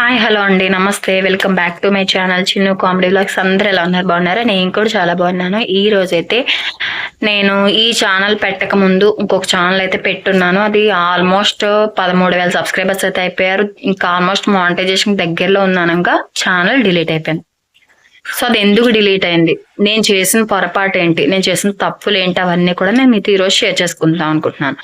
Hi hello అండి. నమస్తే. Welcome back to my channel Chinnu comedy blogs. అందరూ ఎలా ఉన్నారు? బాగున్నారా? నేను కూడా చాలా బాగున్నాను. ఈ రోజైతే నేను ఈ ఛానల్ పెట్టక ముందు ఇంకొక ఛానల్ అయితే పెట్టున్నాను. అది ఆల్మోస్ట్ పదమూడు వేల సబ్స్క్రైబర్స్ అయితే అయిపోయారు. ఇంకా ఆల్మోస్ట్ మానిటైజేషన్ దగ్గరలో ఉన్నాను. ఇంకా ఛానల్ డిలీట్ అయిపోయింది. సో అది ఎందుకు డిలీట్ అయింది? నేను చేసిన పొరపాటు ఏంటి నేను చేసిన తప్పులు ఏంటి అవన్నీ కూడా నేను మీతో ఈరోజు షేర్ చేసుకుందాం అనుకుంటున్నాను.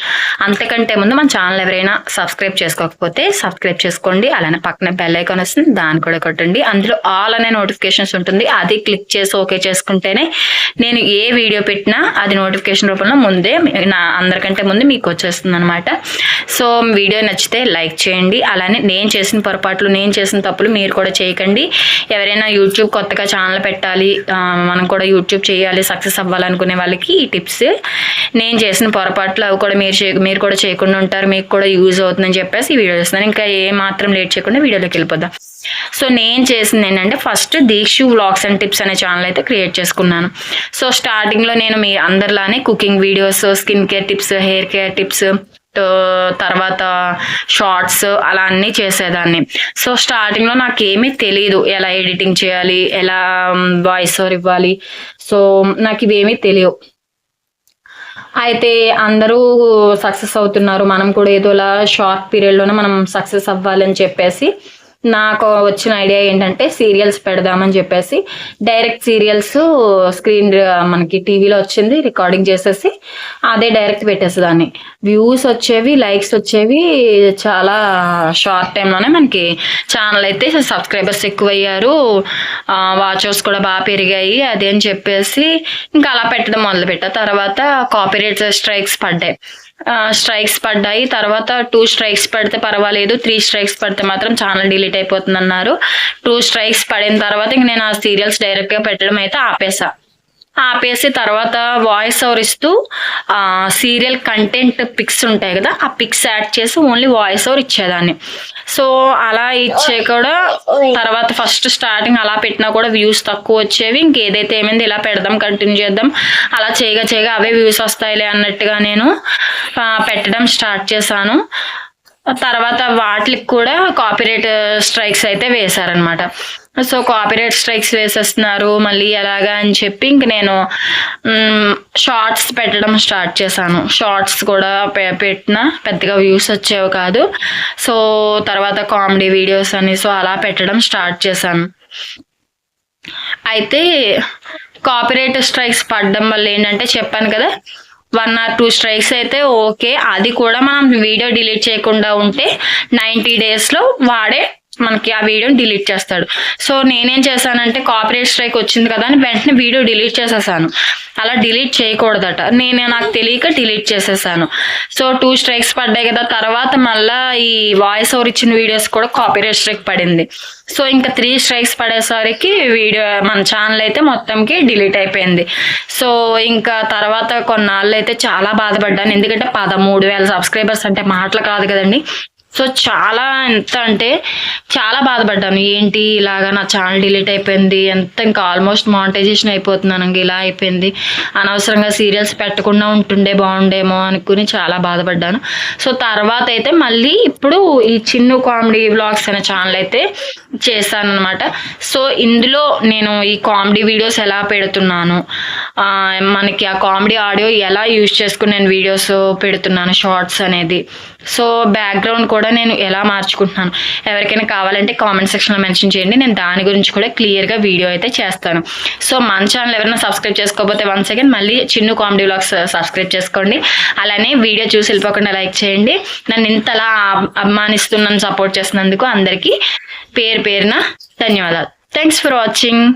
అంతకంటే ముందు మన ఛానల్ ఎవరైనా సబ్స్క్రైబ్ చేసుకోకపోతే సబ్స్క్రైబ్ చేసుకోండి. అలానే పక్కన బెల్ ఐకాన్ వస్తుంది. దాన్ని కూడా కొట్టండి. అందులో ఆల్ అనే నోటిఫికేషన్స్ ఉంటుంది. అది క్లిక్ చేసి ఓకే చేసుకుంటేనే నేను ఏ వీడియో పెట్టినా అది నోటిఫికేషన్ రూపంలో ముందే నా అందరికంటే ముందు మీకు వచ్చేస్తుంది అనమాట సో వీడియో నచ్చితే లైక్ చేయండి. అలానే నేను చేసిన పొరపాట్లు నేను చేసిన తప్పులు మీరు కూడా చేయకండి. ఎవరైనా యూట్యూబ్ కొత్తగా ఛానల్ పెట్టాలి మనం కూడా యూట్యూబ్ చేయాలి సక్సెస్ అవ్వాలనుకునే వాళ్ళకి ఈ టిప్స్ నేను చేసిన పొరపాట్లు అవి కూడా మీరు చే మీరు కూడా చేయకుండా ఉంటారు మీకు కూడా యూజ్ అవుతుందని చెప్పేసి ఈ వీడియో చేస్తున్నాను. ఇంకా ఏ మాత్రం లేట్ చేయకుండా వీడియోలోకి వెళ్ళిపోదాం. సో నేను చేసింది ఏంటంటే first Deekshu vlogs and tips అనే ఛానల్ అయితే క్రియేట్ చేసుకున్నాను. సో స్టార్టింగ్లో నేను మీ అందరిలానే cooking videos skin care tips hair care tips తర్వాత షార్ట్స్ అలా అన్నీ చేసేదాన్ని. సో స్టార్టింగ్లో నాకు ఏమీ తెలియదు ఎలా ఎడిటింగ్ చేయాలి ఎలా వాయిస్ ఓవర్ ఇవ్వాలి. సో నాకు ఇవేమీ తెలియవు. అయితే అందరూ సక్సెస్ అవుతున్నారు. మనం కూడా ఏదోలా షార్ట్ పీరియడ్లోనే మనం సక్సెస్ అవ్వాలని చెప్పేసి నాకు వచ్చిన ఐడియా ఏంటంటే సీరియల్స్ పెడదామని చెప్పేసి డైరెక్ట్ సీరియల్స్ స్క్రీన్ మనకి టీవీలో వచ్చింది రికార్డింగ్ చేసేసి అదే డైరెక్ట్ పెట్టేసేదాన్ని వ్యూస్ వచ్చేవి లైక్స్ వచ్చేవి చాలా షార్ట్ టైంలోనే మనకి ఛానల్ అయితే సబ్స్క్రైబర్స్ ఎక్కువయ్యారు. వాచర్స్ కూడా బాగా పెరిగాయి అదే అని చెప్పేసి ఇంకా అలా పెట్టడం మొదలుపెట్టా. తర్వాత కాపీరేట్ స్ట్రైక్స్ పడ్డాయి. స్ట్రైక్స్ పడ్డాయి. తర్వాత టూ స్ట్రైక్స్ పడితే పర్వాలేదు. త్రీ స్ట్రైక్స్ పడితే మాత్రం ఛానల్ డిలీట్ అయిపోతుంది అన్నారు టూ స్ట్రైక్స్ పడిన తర్వాత ఇంక నేను ఆ సీరియల్స్ డైరెక్ట్గా పెట్టడం అయితే ఆపేసా ఆపేసి తర్వాత వాయిస్ ఓవర్ ఇస్తూ సీరియల్ కంటెంట్ పిక్స్ ఉంటాయి కదా ఆ పిక్స్ యాడ్ చేసి ఓన్లీ వాయిస్ ఓవర్ ఇచ్చేదాన్ని. సో అలా ఇచ్చే కూడా తర్వాత ఫస్ట్ స్టార్టింగ్ అలా పెట్టినా కూడా వ్యూస్ తక్కువ వచ్చేవి. ఇంకేదైతే ఏమైంది ఇలా పెడదాం కంటిన్యూ చేద్దాం. అలా చేయగా చేయగా అవే వ్యూస్ వస్తాయిలే అన్నట్టుగా నేను పెట్టడం స్టార్ట్ చేశాను. తర్వాత వాటికి కూడా కాపీరైట్ స్ట్రైక్స్ అయితే వేశారనమాట సో కాపీరైట్ స్ట్రైక్స్ వేసేస్తున్నారు మళ్ళీ ఎలాగా అని చెప్పి ఇంక నేను షార్ట్స్ పెట్టడం స్టార్ట్ చేశాను. షార్ట్స్ కూడా పె- పెట్టిన పెద్దగా వ్యూస్ వచ్చేవి కాదు. సో తర్వాత కామెడీ వీడియోస్ అని సో అలా పెట్టడం స్టార్ట్ చేశాను. అయితే కాపీరైట్ స్ట్రైక్స్ పడడం వల్ల ఏంటంటే చెప్పాను కదా వన్ ఆర్ టూ స్ట్రైక్స్ అయితే ఓకే అది కూడా మనం వీడియో డిలీట్ చేయకుండా ఉంటే నైంటీ డేస్లో వాడే మనకి ఆ వీడియోని డిలీట్ చేస్తాడు. సో నేనేం చేశానంటే కాపీరైట్ స్ట్రైక్ వచ్చింది కదా అని వెంటనే వీడియో డిలీట్ చేసేసాను. అలా డిలీట్ చేయకూడదట. నేను నాకు తెలియక డిలీట్ చేసేసాను. సో టూ స్ట్రైక్స్ పడ్డాయి కదా తర్వాత మళ్ళా ఈ వాయిస్ ఓవర్ ఇచ్చిన వీడియోస్ కూడా కాపీరైట్ స్ట్రైక్ పడింది. సో ఇంకా త్రీ స్ట్రైక్స్ పడేసరికి వీడియో మన ఛానల్ అయితే మొత్తంకి డిలీట్ అయిపోయింది. సో ఇంకా తర్వాత కొన్నాళ్ళు అయితే చాలా బాధపడ్డాను. ఎందుకంటే పదమూడు వేల సబ్స్క్రైబర్స్ అంటే మాటలు కాదు కదండి. సో చాలా ఎంత అంటే చాలా బాధపడ్డాను. ఏంటి ఇలాగా నా ఛానల్ డిలీట్ అయిపోయింది ఎంత ఇంకా ఆల్మోస్ట్ మానిటైజేషన్ అయిపోతున్నాను ఇలా అయిపోయింది. అనవసరంగా సీరియల్స్ పెట్టకుండా ఉంటుండే బాగుండేమో అనుకుని చాలా బాధపడ్డాను. సో తర్వాత అయితే మళ్ళీ ఇప్పుడు ఈ చిన్ను కామెడీ వ్లాగ్స్ అనే ఛానల్ అయితే చేశాను అనమాట సో ఇందులో నేను ఈ కామెడీ వీడియోస్ ఎలా పెడుతున్నాను మనకి ఆ కామెడీ ఆడియో ఎలా యూజ్ చేసుకుని నేను వీడియోస్ పెడుతున్నాను షార్ట్స్ అనేది. సో బ్యాక్గ్రౌండ్ కూడా నేను ఎలా మార్చుకుంటున్నాను? ఎవరికైనా కావాలంటే కామెంట్ సెక్షన్లో మెన్షన్ చేయండి నేను దాని గురించి కూడా క్లియర్గా వీడియో అయితే చేస్తాను. సో మన ఛానల్ ఎవరైనా సబ్స్క్రైబ్ చేసుకోకపోతే వన్ సెకండ్ మళ్ళీ చిన్న కామెడీ వ్లాగ్స్ సబ్స్క్రైబ్ చేసుకోండి. అలానే వీడియో చూసి వెళ్ళిపోకుండా లైక్ చేయండి. నన్ను ఇంతలా అభిమానిస్తున్నాను సపోర్ట్ చేసినందుకు అందరికీ పేరు పేరున ధన్యవాదాలు. Thanks for watching